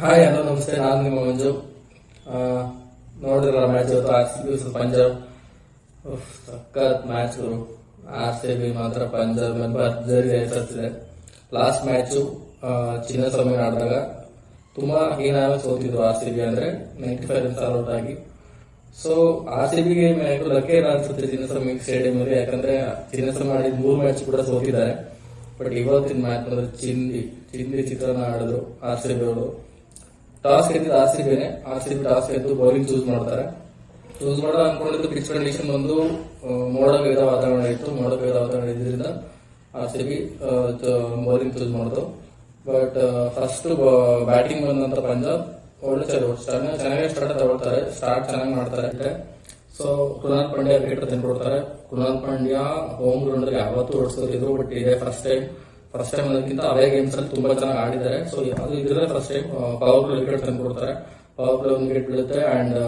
Hi hello ನಮಸ್ತೆ. ನಾನು ನಿಮ್ಮ ಮಂಜು. ಆ, ನೋಡಿದ್ರಲ್ಲ ಮ್ಯಾಚ್ ಇವತ್ತು ಆರ್ ಸಿ ಬಿ ಪಂಜಾಬ್. ಉಫ್, ಸಖತ್ ಮ್ಯಾಚ್ ಆರ್ ಸಿ ಬಿ ಮಾತ್ರ ಪಂಜಾಬ್ ಮೇಲೆ ಭರ್ಜರಿ ಎಸರ್ತಿದೆ. ಲಾಸ್ಟ್ ಮ್ಯಾಚು ಚಿನ್ನಸ್ವಾಮಿ ಆಡಿದಾಗ ತುಂಬಾ ಹೀನಾಗಿ ಸೋತಿದ್ರು ಆರ್ ಸಿ ಬಿ ಅಂದ್ರೆ ನೈಂಟಿ ಫೈವ್ ರನ್ಸ್ ಔಟ್ ಆಗಿ. ಸೊ ಆರ್ ಸಿ ಬಿಗೆ ಅನ್ಸುತ್ತೆ ಚಿನ್ನಸ್ವಾಮಿ ಸ್ಟೇಡಿಯಂ ಅಲ್ಲಿ? ಯಾಕಂದ್ರೆ ಚಿನ್ನಸ್ವಾಮಿ ಆಡಿದ ಮೂರು ಮ್ಯಾಚ್ ಕೂಡ ಸೋತಿದ್ದಾರೆ. ಬಟ್ ಇವತ್ತಿನ ಮ್ಯಾಚ್ ಅಂದ್ರೆ ಚಿಂದಿ ಚಿಂದಿ ಚಿತ್ರನ ಆಡಿದ್ರು ಆರ್ ಸಿ ಬಿ ಅವರು. ಟಾಸ್ ಗೆದ್ದಿದ್ದು ಆರ್ ಸಿ ಬಿನೇ ಆರ್ ಸಿ ಬಿ ಟಾಸ್ ಗೆದ್ದು ಬೌಲಿಂಗ್ ಚೂಸ್ ಮಾಡ್ತಾರೆ. ಚೂಸ್ ಮಾಡೋ ಅನ್ಕೊಂಡಿದ್ದು ಪಿಚ್ ಕಂಡೀಷನ್ ಬಂದು ಆ, ಮೋಡ ಕವಿದ ವಾತಾವರಣ ಇತ್ತು. ಮೋಡ ಕವಿದ ವಾತಾವರಣ ಇದ್ರಿಂದ R C B bowling choose ಮಾಡ್ತು ಬಟ್ ಫಸ್ಟ್ ಬ್ಯಾಟಿಂಗ್ ಬಂದಂತ ಪಂಜಾಬ್ ಒಳ್ಳೆ ಚಲೋ ಚೆನ್ನಾಗಿ ಸ್ಟಾರ್ಟ್ ತಗೊಳ್ತಾರೆ. ಸ್ಟಾರ್ಟ್ ಚೆನ್ನಾಗಿ ಮಾಡ್ತಾರೆ ಸೊ ಕುನಾಲ್ ಪಾಂಡ್ಯ ವಿಕೆಟ್ ತಂದ್ಕೊಡ್ತಾರೆ. ಕೃಣಾಲ್ ಪಾಂಡ್ಯ ಹೋಮ್ ಗ್ರೌಂಡ್ ಯಾವತ್ತೂ ಓಡಿಸೋದಿದ್ರು ಬಟ್ ಇದೆ ಫಸ್ಟ್ ಟೈಮ್ ಫಸ್ಟ್ ಟೈಮ್ ಅದಕ್ಕಿಂತ ಅವೇ ಗೇಮ್ಸ್ ಅಲ್ಲಿ ತುಂಬಾ ಚೆನ್ನಾಗಿ ಆಡಿದ್ದಾರೆ. ಸೊ ಅದು ಇದ್ರಲ್ಲೇ first time power play wicket ತಂದ್ಕೊಡ್ತಾರೆ power play ಒಂದು ವಿಕೆಟ್ ಬೀಳುತ್ತೆ ಅಂಡ್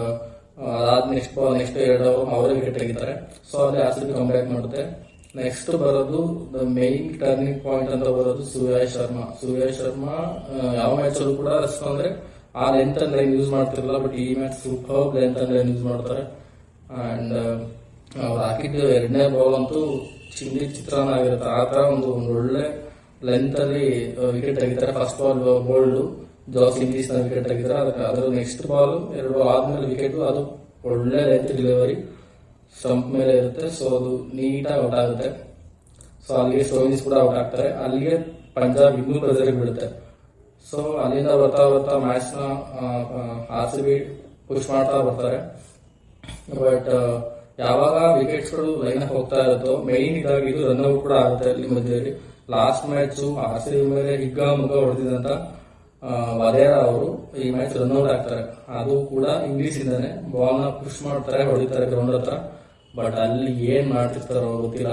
ಅದಾದ ನೆಕ್ಸ್ಟ್ ನೆಕ್ಸ್ಟ್ ಎರಡು ಅವರ್ ಅವರೇ ವಿಕೆಟ್ ತೆಗಿತಾರೆ. ಸೊ ಅಲ್ಲಿ ಆರ್ ಸಿ ಕಂಬ್ಯಾಕ್ ಮಾಡುತ್ತೆ. ನೆಕ್ಸ್ಟ್ ಬರೋದು ದ ಮೈನ್ ಟರ್ನಿಂಗ್ ಪಾಯಿಂಟ್ ಅಂತ ಬರೋದು ಸೂರ್ಯ ಶರ್ಮಾ. ಸೂರ್ಯ ಶರ್ಮಾ ಯಾವ ಮ್ಯಾಚ್ ಅಲ್ಲೂ ಕೂಡ ರಸ್ತ ಅಂದ್ರೆ, ಆ ಲೆಂತ್ ಅಂದ್ರೆ ಯೂಸ್ ಮಾಡ್ತಿರಲ್ಲ ಬಟ್ ಈ ಮ್ಯಾಚ್ ಸೂಪರ್ ಲೆಂತ್ ಅಂದ್ರೆ ಯೂಸ್ ಮಾಡ್ತಾರೆ. ಅಂಡ್ ಅವ್ರು ಹಾಕಿದ್ದು ಎರಡನೇ ಬಾಲ್ ಅಂತೂ ಚಿಂದಿ ಚಿತ್ರಾನ್ನ ಆಗಿರುತ್ತೆ. ಆ ಒಂದು ಒಂದು ಒಳ್ಳೆ ಲೆಂತ್ ಅಲ್ಲಿ ವಿಕೆಟ್ ತೆಗಿತಾರೆ. ಫಸ್ಟ್ ಬಾಲ್ ಬೋಲ್ಡ್ ಜಾಸ್ ಇಂಗ್ಲಿಷ್ನ ವಿಕೆಟ್ ತೆಗಿತಾರೆ. ಅದಕ್ಕೆ ಅದ್ರ ನೆಕ್ಸ್ಟ್ ಬಾಲ್ ಎರಡು ಆದ್ಮೇಲೆ ವಿಕೆಟ್ ಅದು ಒಳ್ಳೆ ಲೆಂತ್ ಡೆಲಿವರಿ ಸ್ಟಂಪ್ ಮೇಲೆ ಇರುತ್ತೆ. ಸೊ ಅದು ನೀಟಾಗಿ ಔಟ್ ಆಗುತ್ತೆ. ಸೊ ಅಲ್ಲಿಗೆ ಸ್ಟೋನಿಸ್ ಕೂಡ ಔಟ್ ಆಗ್ತಾರೆ. ಅಲ್ಲಿಗೆ ಪಂಜಾಬ್ ಇನ್ನೂ ಪ್ರೆಸರ್ ಬಿಡುತ್ತೆ ಸೊ ಅಲ್ಲಿಂದ ಬರ್ತಾ ಬರ್ತಾ ಮ್ಯಾಚ್ನ ಆರ್ ಸಿ ಬಿ ಪುಷ್ ಮಾಡ್ತಾ ಬರ್ತಾರೆ. ಬಟ್ ಯಾವಾಗ ವಿಕೆಟ್ಸ್ಗಳು ಲೈನ್ ಹೋಗ್ತಾ ಇರುತ್ತೋ ಮೈನ್ ಇದಾಗಿ ಇದು ರನ್ ಔಟ್ ಕೂಡ ಆಗುತ್ತೆ ಅಲ್ಲಿ ಮಧ್ಯದಲ್ಲಿ. ಲಾಸ್ಟ್ ಮ್ಯಾಚ್ ಆರ್ ಸಿ ಮೇಲೆ ಹಿಗ್ಗ ಮುಗ ಹೊಡೆದಿದಂತ ವದೇರ ಅವರು ಈ ಮ್ಯಾಚ್ ರನ್ ಔಟ್ ಆಗ್ತಾರೆ. ಅದು ಕೂಡ ಇಂಗ್ಲಿಷ್ ಇಂದಾನೆ ಬಾಲ್ನ ಪುಷ್ ಮಾಡ್ತಾರೆ, ಹೊಡಿತಾರೆ ಗ್ರೌಂಡ್ ಹತ್ರ. ಬಟ್ ಅಲ್ಲಿ ಏನ್ ಮಾಡ್ತಿರ್ತಾರೋ ಗೊತ್ತಿಲ್ಲ.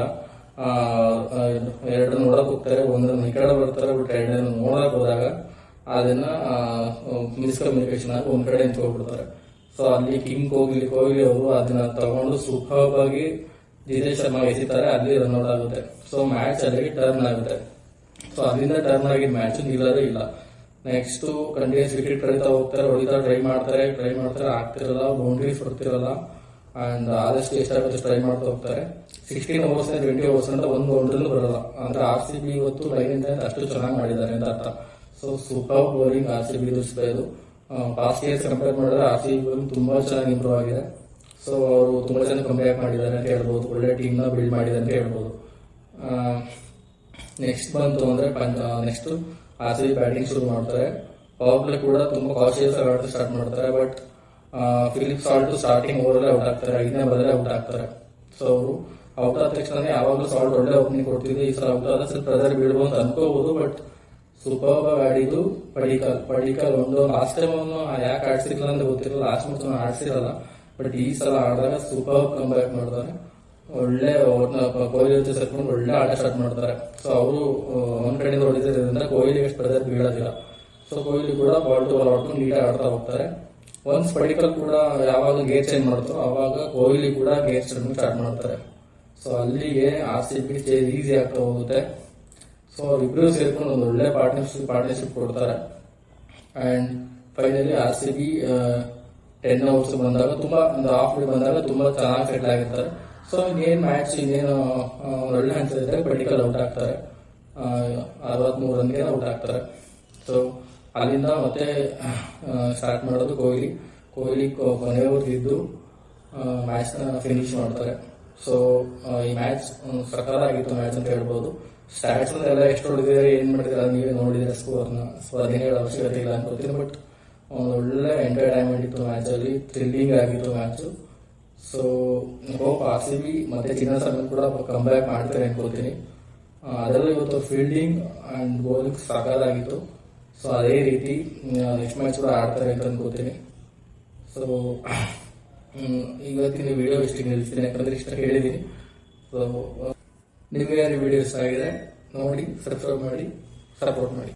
ಎರಡು ನೋಡಕ್ ಹೋಗ್ತಾರೆ, ಒಂದನ್ನು ಈ ಕಡೆ ಬರ್ತಾರೆ ಬಟ್ ಎರಡನ್ನು ನೋಡಕ್ ಹೋದಾಗ ಅದನ್ನ ಮಿಸ್ಕಮ್ಯುನಿಕೇಶನ್ ಆಗಿ ಒಂದ್ ಕಡೆ ನಿಂತ್ಕೊಂಡ್ಬಿಡ್ತಾರೆ. ಸೊ ಅಲ್ಲಿ ಕಿಂಗ್ ಕೊಹ್ಲಿ ಕೊಹ್ಲಿ ಅವರು ಅದನ್ನ ತಗೊಂಡು ಸೂಪರ್ ಜಿತೇಶ್ ಶರ್ಮಾ ಎಸಿತಾರೆ ಅಲ್ಲಿ ರನ್ ಔಟ್ ಆಗುತ್ತೆ. ಸೊ ಮ್ಯಾಚ್ ಅಲ್ಲಿಗೆ ಟರ್ನ್ ಆಗುತ್ತೆ. ಸೊ ಅಲ್ಲಿಂದ ಟರ್ನ್ ಆಗಿದ್ ಮ್ಯಾಚ್ ನಿಲ್ಲೋದೇ ಇಲ್ಲ. ನೆಕ್ಸ್ಟ್ ಕಂಟಿನ್ಯೂಸ್ ವಿಕೆಟ್ ಕಳೀತಾ ಹೋಗ್ತಾರೆ, ಹೊಡಿತಾ ಟ್ರೈ ಮಾಡ್ತಾರೆ ಟ್ರೈ ಮಾಡ್ತಾರೆ, ಆಗ್ತಿರಲ್ಲ ಬೌಂಡ್ರೀಸ್ ಹೊಡ್ತಿರಲ್ಲ ಅಂಡ್ ಆದಷ್ಟು ಎಷ್ಟಾಗುತ್ತೆ ಟ್ರೈ ಮಾಡ್ತಾ ಹೋಗ್ತಾರೆ. ಸಿಕ್ಸ್ಟೀನ್ ಓವರ್ಸ್ ಟ್ವೆಂಟಿ ಓವರ್ಸ್ ಅಂತ ಒಂದು ಬೌಂಡ್ರಿನೂ ಬರಲ್ಲ. ಅಂದ್ರೆ ಆರ್ ಸಿ ಬಿ ಇವತ್ತು ಲೈನ್ ಇಂದ ಅಷ್ಟು ಚೆನ್ನಾಗಿ ಮಾಡಿದ್ದಾರೆ ಅಂತ ಅರ್ಥ. So super bowling R C B ಇದು. ಪಾಸ್ಟ್ ಇಯರ್ಸ್ ಕಂಪೇರ್ ಮಾಡಿದ್ರೆ ಆರ್ ಸಿ ಬಿ ತುಂಬಾ ಚೆನ್ನಾಗಿ ಇಂಪ್ರೂವ್ ಆಗಿದೆ. ಸೊ ಅವರು ತುಂಬಾ ಚೆನ್ನಾಗಿ ಕಂಬ್ಯಾಕ್ ಮಾಡಿದ್ದಾರೆ ಅಂತ ಹೇಳ್ಬೋದು, ಒಳ್ಳೆ ಟೀಮ್ನ ಬಿಲ್ಡ್ ಮಾಡಿದ್ದಾರೆ ಅಂತ ಹೇಳ್ಬೋದು. ನೆಕ್ಸ್ಟ್ ಬಂತು ಅಂದ್ರೆ next R C B batting ಶುರು ಮಾಡ್ತಾರೆ. ಪವರ್ ಕೂಡ ತುಂಬಾ ಕಾಶಿಯಸ್ ಆಗಿ ಸ್ಟಾರ್ಟ್ ಮಾಡ್ತಾರೆ but Philip Salt starting over out ಆಗ್ತಾರೆ, ಐದನೇ ಬದಲೇ ಔಟ್ ಆಗ್ತಾರೆ. ಸೊ ಅವರು ಔಟ್ ಆದ ತಕ್ಷಣ ಯಾವಾಗಲೂ ಸಾಲ್ಟ್ ಒಳ್ಳೆ ಓಪನಿಂಗ್ ಕೊಡ್ತಿದ್ರು. ಈ ಸಲ ಔಟ್ ಆದ ಸ್ವಲ್ಪ ಪ್ರೆಸರ್ ಬೀಳ್ಬೋದು ಅಂತ ಅನ್ಕೋಬಹುದು ಬಟ್ ಸೂಪರ್ ಆಡಿದ್ದು ಪಡಿಕಲ್ ಪಡಿಕಲ್ ಒಂದು ಲಾಸ್ಟ್ ಟೈಮ್ ಅವನು ಯಾಕೆ ಆಡ್ಸಿರ್ಲಿಲ್ಲ ಅಂತ ಗೊತ್ತಿರಲ್ಲ ಲಾಸ್ಟ್ ಮ್ಯಾಚ್ ಆಡ್ಸಿರಲ್ಲ. ಬಟ್ ಈ ಸಲ ಆಡಿದಾಗ ಸೂಪರ್ ಕಂಬ್ಯಾಕ್ ಮಾಡ್ತಾರೆ ಒಳ್ಳೆ ಕೊಹ್ಲಿ ಜೊತೆ ಸೇರ್ಕೊಂಡು ಒಳ್ಳೆ ಆಟ ಸ್ಟಾರ್ಟ್ ಮಾಡ್ತಾರೆ. ಸೊ ಅವರು ಒಂದ್ ಕಡೆಯಿಂದ ಹೊಡಿತಿರೋದ್ರಿಂದ ಕೊಹ್ಲಿ ಎಷ್ಟು ಪ್ರೆಸರ್ ಬೀಳೋದಿಲ್ಲ. ಸೊ ಕೊಹ್ಲಿ ಕೂಡ ಬಾಲ್ ಟು ಬಾಲ್ ಆಡ್ಕೊಂಡು ನೀಟಾಗಿ ಆಡ್ತಾ ಹೋಗ್ತಾರೆ. ಒನ್ಸ್ ಪಡಿಕಲ್ ಕೂಡ ಯಾವಾಗ ಗೇರ್ ಚೇಂಜ್ ಮಾಡ್ತಾರೋ ಅವಾಗ ಕೊಹ್ಲಿ ಕೂಡ ಗೇರ್ ಚೇಂಜ್ ಸ್ಟಾರ್ಟ್ ಮಾಡ್ತಾರೆ. ಸೊ ಅಲ್ಲಿಗೆ R C B change easy ಆಗ್ತಾ ಹೋಗುತ್ತೆ. ಸೊ ಅವ್ರಿಬ್ರು ಸೇರ್ಕೊಂಡು ಒಂದು ಒಳ್ಳೆ ಪಾರ್ಟ್ನರ್ಶಿಪ್ ಪಾರ್ಟ್ನರ್ಶಿಪ್ ಕೊಡ್ತಾರೆ. And finally R C B ten overs ಬಂದಾಗ ತುಂಬಾ ಒಂದು ಹಾಫ್ ಡೇ ಬಂದಾಗ ತುಂಬಾ ಚೆನ್ನಾಗಿ ಸೆಟ್ಲ್ ಆಗಿರ್ತಾರೆ. ಸೊ ಇನ್ನೇನು ಮ್ಯಾಚ್ ಇನ್ನೇನು ಒಳ್ಳೆ ಅನ್ಸಿದ್ರೆ ಪರ್ಟಿಕಲ್ ಔಟ್ ಆಗ್ತಾರೆ. ಅರವತ್ಮೂರು ರನ್ಗೆ ಔಟ್ ಆಗ್ತಾರೆ. ಸೊ ಅಲ್ಲಿಂದ ಮತ್ತೆ ಸ್ಟಾರ್ಟ್ ಮಾಡೋದು ಕೊಹ್ಲಿ ಕೊಹ್ಲಿ ಕೊ- ಕೊನೆಯವರೆಗೂ ಇದ್ದು ಮ್ಯಾಚ್ನ ಫಿನಿಶ್ ಮಾಡ್ತಾರೆ. ಸೊ ಈ ಮ್ಯಾಚ್ ಸಕಾಲಾಗಿತ್ತು ಮ್ಯಾಚ್ ಅಂತ ಹೇಳ್ಬೋದು. ಸ್ಟಾಟ್ಸ್ ಎಲ್ಲ ಎಷ್ಟು ಹೊಡೆದಿದ್ದಾರೆ ಏನು ಮಾಡಿದ್ದಾರೆ, ನೀವೇ ನೋಡಿದ್ರೆ ಸ್ಕೋರ್ನ? ಸೊ ಅದೇನು ಹೇಳೋ ಅವಶ್ಯಕತೆ ಇಲ್ಲ ಅನ್ಕೋತೀನಿ ಬಟ್ ಒಂದು ಒಳ್ಳೆ ಎಂಟರ್ಟೈನ್ಮೆಂಟ್ ಇತ್ತು ಮ್ಯಾಚ್ ಅಲ್ಲಿ ಥ್ರಿಲ್ಲಿಂಗ್ ಆಗಿತ್ತು match so hope R C B ಮತ್ತೆ ಚಿನ್ನಸ್ವಾಮಿ ಕೂಡ ಬ್ಯಾಕ್ ಮಾಡ್ತಾರೆ ಅನ್ಕೋತೀನಿ. ಅದರಲ್ಲಿ ಇವತ್ತು ಫೀಲ್ಡಿಂಗ್ ಅಂಡ್ ಬೌಲಿಂಗ್ ಸಕಾಲಾಗಿತ್ತು ಸೊ ಅದೇ ರೀತಿ ನೆಕ್ಸ್ಟ್ ಮ್ಯಾಚ್ ಕೂಡ ಆಡ್ತಾರೆ ಅಂತ ಅನ್ಕೋತೀನಿ. ಸೊ ಇವತ್ತಿನ ವಿಡಿಯೋ ಇಷ್ಟಿಗೆ ನಿಲ್ಲಿಸ್ತೀನಿ ಯಾಕಂದ್ರೆ ಇಷ್ಟ ಹೇಳಿದ್ದೀನಿ ಸೊ ನಿಮಗೆ ವಿಡಿಯೋ ಇಷ್ಟ ಆಗಿದೆ ನೋಡಿ ಸಬ್ಸ್ಕ್ರೈಬ್ ಮಾಡಿ ಸಪೋರ್ಟ್ ಮಾಡಿ.